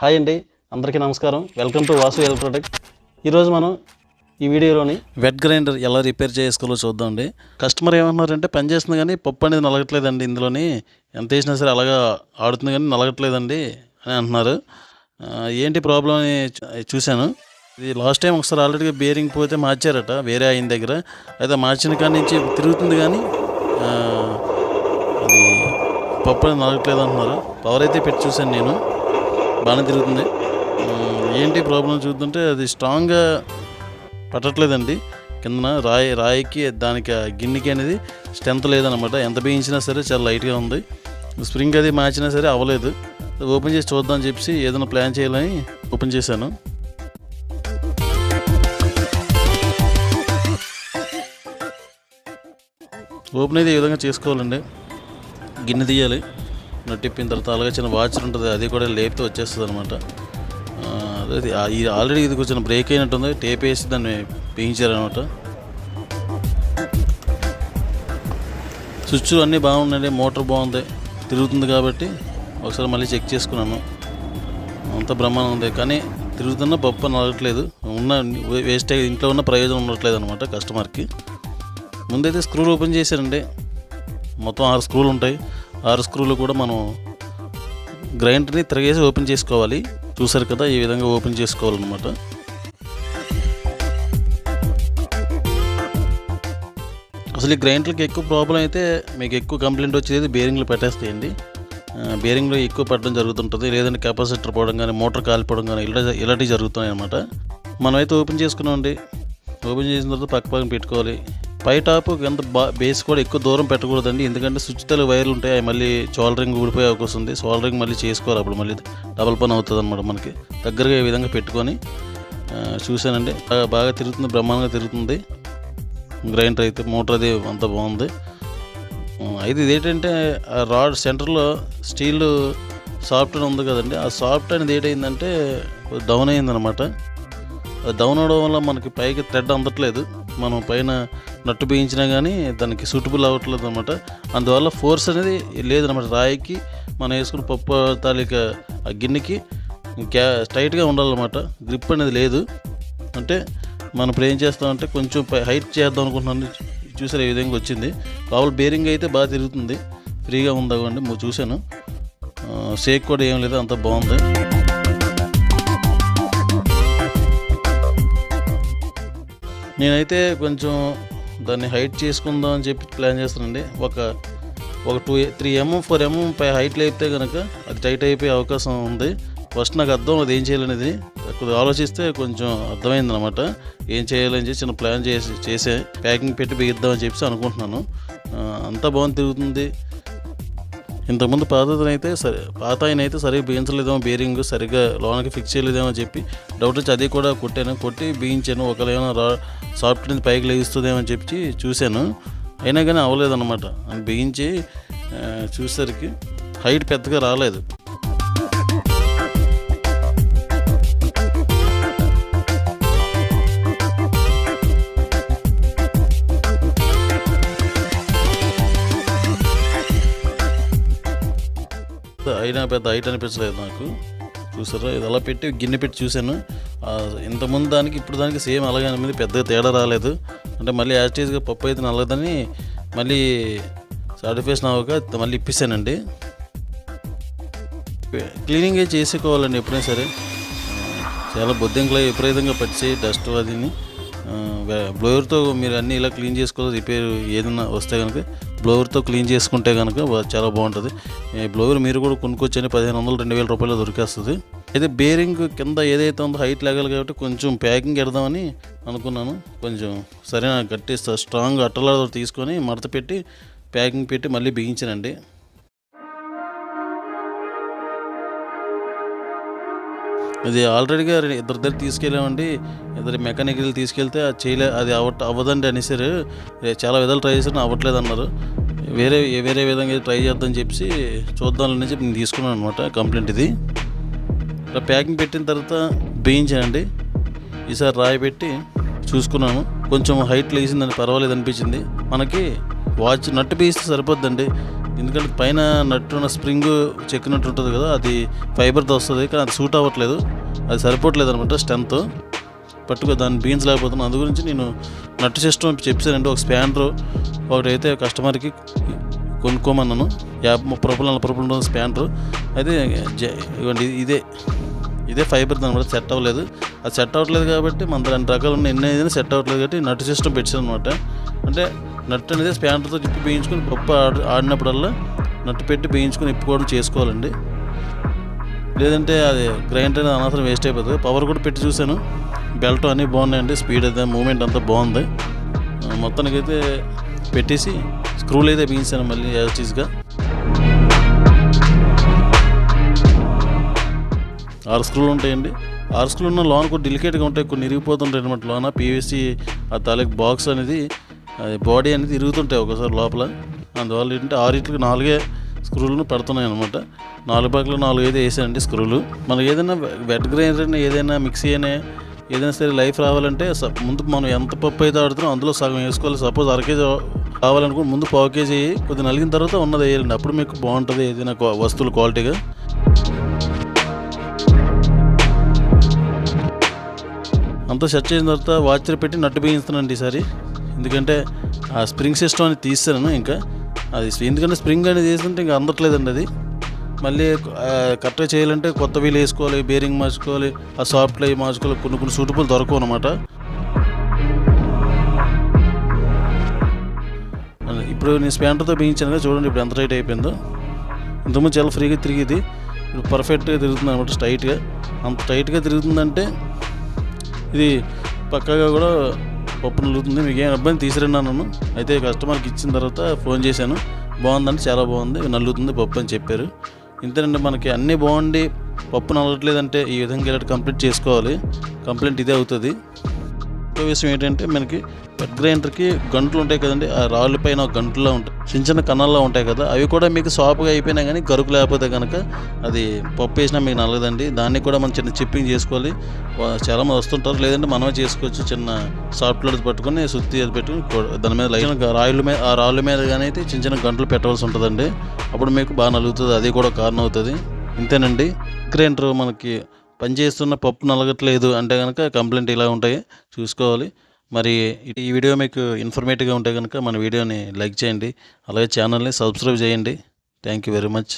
Hi అండి అందరికీ నమస్కారం. వెల్కమ్ టు వాసు ఎలక్ట్రానిక్ ఈరోజు మనం ఈ వీడియోలోని వెట్ గ్రైండర్ ఎలా రిపేర్ చేసుకోవాలో చూద్దామండి. కస్టమర్ ఏమన్నారంటే పని చేస్తుంది కానీ పప్పు అనేది నలగట్లేదండి ఇందులోని. ఎంత వేసినా సరే అలాగా ఆడుతుంది కానీ నలగట్లేదండి అని అంటున్నారు. ఏంటి ప్రాబ్లం అని చూశాను. ఇది లాస్ట్ టైం ఒకసారి ఆల్రెడీ బేరింగ్ పోతే మార్చారట వేరే ఆయన దగ్గర. అయితే మార్చిన కాడి నుంచి తిరుగుతుంది కానీ అది పప్పు అనేది నలగట్లేదు అంటున్నారు. పవర్ అయితే పెట్టి చూశాను నేను. బాగానే తిరుగుతుంది. ఏంటి ప్రాబ్లం చూస్తుంటే అది స్ట్రాంగ్గా పట్టట్లేదండి. కిందన రాయి రాయికి దానికి గిన్నెకి అనేది స్ట్రెంత్ లేదనమాట ఎంత బిగించినా సరే చాలా లైట్గా ఉంది. స్ప్రింగ్ అది మార్చినా సరే అవ్వలేదు. ఓపెన్ చేసి చూద్దాం అని చెప్పి ఏదైనా ప్లాన్ చేయాలని ఓపెన్ చేశాను. ఓపెన్ అయితే ఈ విధంగా చేసుకోవాలండి. గిన్నె తీయాలి. నట్టిప్పిన తర్వాత అలాగే చిన్న వాచర్ ఉంటుంది అది కూడా లేపితే వచ్చేస్తుంది అనమాట అదే ఆల్రెడీ ఇది కొంచెం బ్రేక్ అయినట్టుంది టేప్ వేసి దాన్ని వేయించారనమాట స్విచ్లు అన్నీ బాగున్నాయండి మోటార్ బాగుంది తిరుగుతుంది కాబట్టి ఒకసారి మళ్ళీ చెక్ చేసుకున్నాను. అంత బ్రహ్మాండం ఉంది కానీ తిరుగుతున్న పప్పు నడగట్లేదు ఉన్న వేస్ట్ అయ్యి ఇంట్లో ఉన్న ప్రయోజనం ఉండట్లేదు అనమాట కస్టమర్కి ముందైతే స్క్రూలు ఓపెన్ చేశారండి మొత్తం ఆరు స్క్రూలు ఉంటాయి. ఆరు స్క్రూలు కూడా మనం గ్రైండర్ని తిరగేసి ఓపెన్ చేసుకోవాలి. చూసారు కదా ఈ విధంగా ఓపెన్ చేసుకోవాలన్నమాట. అసలు ఈ గ్రైండర్కి ఎక్కువ ప్రాబ్లం అయితే మీకు ఎక్కువ కంప్లైంట్ వచ్చేది బేరింగ్లు పెట్టేస్తాయండి. బేరింగ్లో ఎక్కువ పెట్టడం జరుగుతుంటుంది. లేదంటే కెపాసిటర్ పోవడం కానీ మోటార్ కాలిపోవడం కానీ ఇలా ఇలాంటివి జరుగుతున్నాయి అనమాట మనమైతే ఓపెన్ చేసుకున్నామండి. ఓపెన్ చేసిన తర్వాత పక్క పక్కన పెట్టుకోవాలి. పై టాప్ కింద బా బేస్ కూడా ఎక్కువ దూరం పెట్టకూడదండి. ఎందుకంటే స్విచ్ వైర్లు ఉంటాయి అవి మళ్ళీ సోల్డరింగ్ ఊడిపోయే అవకాశం ఉంది. సోల్డరింగ్ మళ్ళీ చేసుకోవాలి అప్పుడు మళ్ళీ డబల్ పని అవుతుంది అనమాట మనకి. దగ్గరగా ఈ విధంగా పెట్టుకొని చూశానండి. బాగా- బాగా తిరుగుతుంది బ్రహ్మాండంగా తిరుగుతుంది. గ్రైండర్ అయితే మోటార్ అది అంత బాగుంది. అయితే ఇదేంటంటే ఆ రాడ్ సెంటర్లో స్టీల్ సాఫ్ట్ ఉంది కదండి. ఆ సాఫ్ట్ అనేది ఏంటంటే డౌన్ అయిందనమాట అది డౌన్ అవడం వల్ల మనకి పైకి థ్రెడ్ అందట్లేదు. మనం పైన నట్టు బిగించినా కానీ దానికి సూటబుల్ అవ్వట్లేదు అనమాట అందువల్ల ఫోర్స్ అనేది లేదనమాట రాయికి మనం వేసుకున్న పప్పు తాలిక ఆ గిన్నెకి క్యా టైట్గా ఉండాలన్నమాట. గ్రిప్ అనేది లేదు. అంటే మనం ఇప్పుడు ఏం చేస్తామంటే కొంచెం హైట్ చేద్దాం అనుకుంటున్నాను. చూసారు ఈ విధంగా వచ్చింది. కావాలి బేరింగ్ అయితే బాగా తిరుగుతుంది. ఫ్రీగా ఉందా ము- చూశాను. షేక్ కూడా ఏం లేదు. అంత బాగుంది. నేనైతే కొంచెం దాన్ని హైట్ చేసుకుందాం అని చెప్పి ప్లాన్ చేస్తానండి. ఒక ఒక two three MM four MM పై హైట్లు అయితే కనుక అది టైట్ అయిపోయే అవకాశం ఉంది. ఫస్ట్ నాకు అర్థం అది ఏం చేయాలనేది కొద్దిగా ఆలోచిస్తే కొంచెం అర్థమైంది అనమాట ఏం చేయాలని చెప్పి చిన్న ప్లాన్ చేసి చేసే ప్యాకింగ్ పెట్టి బిగిద్దామని చెప్పి అనుకుంటున్నాను. అంతా బాగుంది తిరుగుతుంది. ఇంతకుముందు పాతనైతే సరే పాత ఆయన అయితే సరిగ్గా బిగించలేదేమో బేరింగ్ సరిగ్గా లోనకి ఫిక్స్ చేయలేదేమో అని చెప్పి డౌట్ వచ్చి అది కూడా కొట్టాను. కొట్టి బిగించాను. ఒకవేళ ఏమైనా రా నుంచి పైకి లేగిస్తుందేమో అని చెప్పి చూశాను. అయినా కానీ అవ్వలేదన్నమాట. అని బిగించి చూసేసరికి హైట్ పెద్దగా రాలేదు. అయినా పెద్ద హైట్ అనిపించలేదు నాకు. చూసారా? ఇది అలా పెట్టి గిన్నె పెట్టి చూశాను. ఇంతకుముందు దానికి ఇప్పుడు దానికి సేమ్ అలాగే అనిపింది పెద్దగా తేడా రాలేదు. అంటే మళ్ళీ యాస్టేజ్గా పప్పు అయితే నల్లదని మళ్ళీ సాటిఫికేషన్ అవ్వక మళ్ళీ ఇప్పిస్తానండి. క్లీనింగ్ అయితే చేసుకోవాలండి ఎప్పుడైనా సరే. చాలా బొద్దింకలు విపరీతంగా పచ్చి డస్ట్ అదిని. బ్లోవర్తో మీరు అన్నీ ఇలా క్లీన్ చేసుకోవాలి. రిపేర్ ఏదైనా వస్తే కనుక బ్లోవర్తో క్లీన్ చేసుకుంటే కనుక చాలా బాగుంటుంది. బ్లోవర్ మీరు కూడా కొనుక్కొచ్చని పదిహేను వందలు రెండు వేల రూపాయలు దొరికేస్తుంది. అయితే బేరింగ్ కింద ఏదైతే ఉందో హైట్ లాగాలి కాబట్టి కొంచెం ప్యాకింగ్ పెడదామని అనుకున్నాను. కొంచెం సరైన గట్టి స్ట్రాంగ్ అట్టలా తీసుకొని మడత పెట్టి ప్యాకింగ్ పెట్టి మళ్ళీ బిగించానండి. ఇది ఆల్రెడీగా ఇద్దరు ఇద్దరి దగ్గర తీసుకెళ్ళామండి. ఇద్దరు మెకానికల్ తీసుకెళ్తే అది చేయలే అది అవ్వ అవ్వదండి అనేసారు. చాలా విధాలు ట్రై చేశారు అవ్వట్లేదు అన్నారు. వేరే వేరే విధంగా ట్రై చేద్దాం చెప్పి చూద్దాం అని చెప్పి నేను తీసుకున్నాను అనమాట కంప్లైంట్ ఇది. ప్యాకింగ్ పెట్టిన తర్వాత బేయించానండి ఈసారి రాయి పెట్టి చూసుకున్నాను. కొంచెం హైట్ లేచిందని పర్వాలేదు అనిపించింది. మనకి వాచ్ నట్టు బీస్తే సరిపోద్దండి. ఎందుకంటే పైన నట్టున్న స్ప్రింగ్ చెక్కినట్టు ఉంటుంది కదా అది ఫైబర్తో వస్తుంది కానీ అది సూట్ అవ్వట్లేదు. అది సరిపోవట్లేదు అనమాట స్ట్రెంత్ పట్టుకో దాని బీన్స్ లేకపోతున్నాను అందు గురించి నేను నట్టు సిస్టమ్ చెప్పానండి ఒక స్పానర్ ఒకటైతే కస్టమర్కి కొనుక్కోమన్నాను. యాభై ముప్పై రూపాయలు నలభై రూపాయలు ఉంటుంది స్పానర్ అయితే జ- ఇవ్వండి ఇదే ఇదే ఫైబర్ అనమాట సెట్ అవ్వలేదు. అది సెట్ అవ్వట్లేదు కాబట్టి మన రెండు రకాలు ఉన్నాయి. ఎన్ని ఏదైనా సెట్ అవ్వట్లేదు కాబట్టి నట్టు సిస్టమ్ పెట్టాను అనమాట అంటే నట్టు అనేది స్పానర్తో తిప్పి వేయించుకొని పప్పు ఆడి ఆడినప్పుడల్లా నట్టు పెట్టి వేయించుకొని ఇప్పుకోవడం చేసుకోవాలండి. లేదంటే అది గ్రైండర్ అనేది అనవసరం వేస్ట్ అయిపోతుంది. పవర్ కూడా పెట్టి చూశాను. బెల్ట్ అన్నీ బాగున్నాయండి. స్పీడ్ అయితే మూమెంట్ అంతా బాగుంది. మొత్తానికైతే పెట్టేసి స్క్రూలు అయితే బిగించాను మళ్ళీ యాజ్ చీజ్గా ఆరు స్క్రూలు ఉంటాయండి. ఆరు స్క్రూలు ఉన్న లోన కూడా డెలికేట్గా ఉంటాయి. కొన్ని ఇరిగిపోతుంటాయి అనమాట లోన. పీవీసీ ఆ తాలూకు బాక్స్ అనేది అది బాడీ అనేది తిరుగుతుంటాయి ఒకసారి లోపల. అందువల్ల ఏంటంటే ఆరింటికి నాలుగే స్క్రూలను పెడుతున్నాయి అనమాట నాలుగు పక్కల నాలుగు అయితే వేసానండి స్క్రూలు మనకి ఏదైనా వెట్ గ్రైండర్ ఏదైనా మిక్సీ అయినా ఏదైనా సరే లైఫ్ రావాలంటే స- ముందు మనం ఎంత పప్పు అయితే ఆడుతున్నాం అందులో సగం వేసుకోవాలి. సపోజ్ అర కేజీ ముందు పావు కేజీ కొద్ది నలిగిన తర్వాత ఉన్నది వేయాలండి. అప్పుడు మీకు బాగుంటుంది ఏదైనా వస్తువులు క్వాలిటీగా అంతా సెట్ చేసిన తర్వాత వాచర్ పెట్టి నట్టు బిగిస్తున్నాను ఈసారి. ఎందుకంటే ఆ స్ప్రింగ్ సిస్టమ్ అనేది తీస్తాను ఇంకా. అది ఎందుకంటే స్ప్రింగ్ అనేది తీసుకుంటే ఇంకా అందట్లేదండి అది. మళ్ళీ కరెక్ట్గా చేయాలంటే కొత్త వీలు వేసుకోవాలి బేరింగ్ మార్చుకోవాలి ఆ సాఫ్ట్ లై మార్చుకోవాలి కొన్ని కొన్ని సూటబుల్ దొరకవు అనమాట ఇప్పుడు నేను స్పాండర్తో బిగించాను కదా చూడండి ఇప్పుడు ఎంత టైట్ అయిపోయిందో. ఇంతకుముందు చాలా ఫ్రీగా తిరిగేది. ఇప్పుడు పర్ఫెక్ట్గా తిరుగుతుంది అనమాట స్ట్రైట్గా అంత టైట్గా తిరుగుతుందంటే ఇది పక్కాగా కూడా పప్పు నలుగుతుంది మీకు ఏం ఇబ్బంది తీసుకురండి అన్నాను అయితే కస్టమర్కి ఇచ్చిన తర్వాత ఫోన్ చేశాను. బాగుందంటే చాలా బాగుంది నల్లుతుంది పప్పు అని చెప్పారు. ఇంతేనండి మనకి అన్నీ బాగుండి పప్పు నలగట్లేదంటే ఈ విధంగా ఇలా కంప్లీట్ చేసుకోవాలి. కంప్లైంట్ ఇదే అవుతుంది. ఇంకో విషయం ఏంటంటే మనకి పెట్ గ్రైండర్కి గంటలు ఉంటాయి కదండి. ఆ రాళ్ళ పైన గంటల్లో ఉంటాయి. చిన్న చిన్న కన్నాల్లో ఉంటాయి కదా. అవి కూడా మీకు సాపుగా అయిపోయినా కానీ గరుకు లేకపోతే కనుక అది పప్పు వేసినా మీకు నల్లదండి. దాన్ని కూడా మనం చిన్న చిప్పింగ్ చేసుకోవాలి. చాలా మంది వస్తుంటారు. లేదంటే మనమే చేసుకోవచ్చు. చిన్న సాఫ్ట్ పట్టుకుని సుత్తి అది పెట్టుకుని దాని మీద లైన్ రాయిల మీద ఆ రాళ్ళ మీద కానీ అయితే చిన్న చిన్న గంటలు పెట్టవలసి ఉంటుందండి. అప్పుడు మీకు బాగా నలుగుతుంది. అది కూడా కారణం అవుతుంది ఇంతేనండి. గ్రైండర్ మనకి పనిచేస్తున్న పప్పు నలగట్లేదు అంటే కనుక కంప్లైంట్ ఇలా ఉంటాయి. చూసుకోవాలి. మరి ఈ వీడియో మీకు ఇన్ఫర్మేటివ్గా ఉంటే కనుక మన వీడియోని లైక్ చేయండి అలాగే ఛానల్ని సబ్స్క్రైబ్ చేయండి. Thank you very much